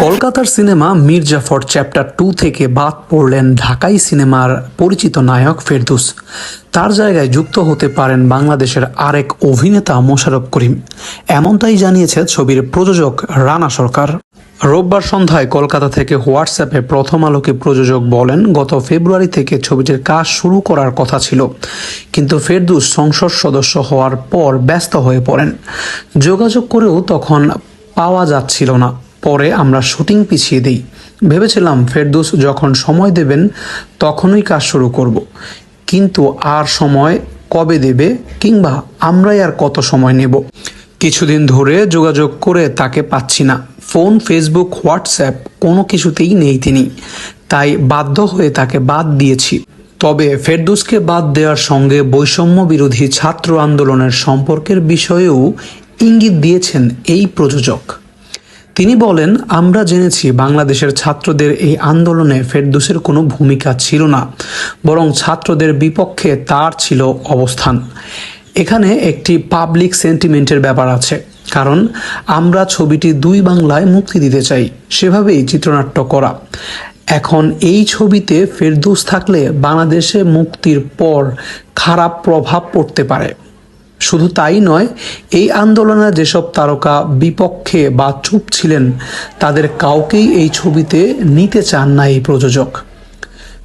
কলকাতার cinema Mir Jafar chapter two থেকে বাদ পড়লেন ঢাকাই সিনেমার পরিচিত নায়ক ফেরদুস। তার জায়গায় যুক্ত হতে পারেন বাংলাদেশের আরেক অভিনেতা মোশারফ করিম। এমনটাই জানিয়েছে ছবির প্রযোজক রানা সরকার। রোববার সন্ধ্যায় কলকাতা থেকে হোয়াটসঅ্যাপে প্রথম আলোকে প্রযোজক বলেন, গত ফেব্রুয়ারি থেকে ছবিটির কাজ শুরু করার কথা ছিল। কিন্তু ফেরদুস সংসদ সদস্য হওয়ার পর ব্যস্ত হয়ে পড়েন। যোগাযোগ করেও তখন পাওয়া যাচ্ছিল না। পরে আমরা শুটিং পিছিয়ে দিই। ভেবেছিলাম ফেরদৌস যখন সময় দেবেন, তখনই কাজ শুরু করব। কিন্তু আর সময় কবে দেবে কিংবা আমরাই আর কত সময় নেব? কিছুদিন ধরে যোগাযোগ করে তাকে পাচ্ছি না। ফোন, ফেসবুক, হোয়াটসঅ্যাপ কোনো কিছুতেই নেই তিনি। তাই বাধ্য হয়ে তাকে বাদ দিয়েছি। তবে ফেরদুসকে বাদ দেওয়ার সঙ্গে বৈষম্য বিরোধী ছাত্র আন্দোলনের সম্পর্কের বিষয়েও ইঙ্গিত দিয়েছেন এই প্রযোজক। তিনি বলেন, আমরা জেনেছি বাংলাদেশের ছাত্রদের এই আন্দোলনে ফেরদুসের কোনো ভূমিকা ছিল না, বরং ছাত্রদের বিপক্ষে তার ছিল অবস্থান। এখানে একটি পাবলিক সেন্টিমেন্টের ব্যাপার আছে, কারণ আমরা ছবিটি দুই বাংলায় মুক্তি দিতে চাই, সেভাবেই চিত্রনাট্য করা। এখন এই ছবিতে ফেরদৌস থাকলে বাংলাদেশে মুক্তির পর খারাপ প্রভাব পড়তে পারে। শুধু তাই নয়, এই আন্দোলনে যেসব তারকা বিপক্ষে বা চুপ ছিলেন, তাদের কাউকেই এই ছবিতে নিতে চান না এই প্রযোজক।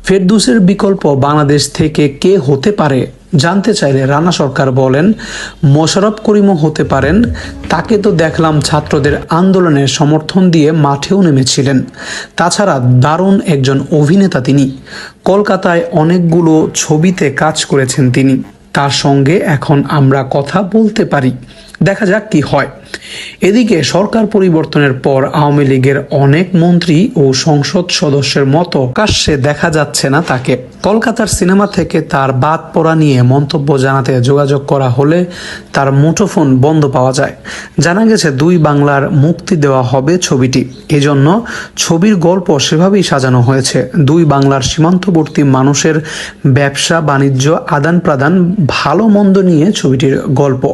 ফেরদুসের বিকল্প বাংলাদেশ থেকে কে হতে পারে জানতে চাইলে রানা সরকার বলেন, মোশাররফ করিমও হতে পারেন, তাকে তো দেখলাম ছাত্রদের আন্দোলনে সমর্থন দিয়ে মাঠেও নেমেছিলেন। তাছাড়া দারুণ একজন অভিনেতা তিনি। কলকাতায় অনেকগুলো ছবিতে কাজ করেছেন তিনি। তার সঙ্গে এখন আমরা কথা বলতে পারি। দেখা যাক কি হয়। এদিকে সরকার পরিবর্তনের পর আওয়ামী লীগের অনেক মন্ত্রী ও সংসদ সদস্যের মতো কাশ্যে দেখা যাচ্ছে না তাকে। কলকাতার সিনেমা থেকে তার বাদ পড়া নিয়ে মন্তব্য জানাতে যোগাযোগ করা হলে তার মুঠোফোন বন্ধ পাওয়া যায়। জানা গেছে, দুই বাংলার মুক্তি দেওয়া হবে ছবিটি। এজন্য ছবির গল্প সেভাবেই সাজানো হয়েছে। দুই বাংলার সীমান্তবর্তী মানুষের ব্যবসা, বাণিজ্য আদান প্রদান ভালো মন্দ নিয়ে ছবিটির গল্প।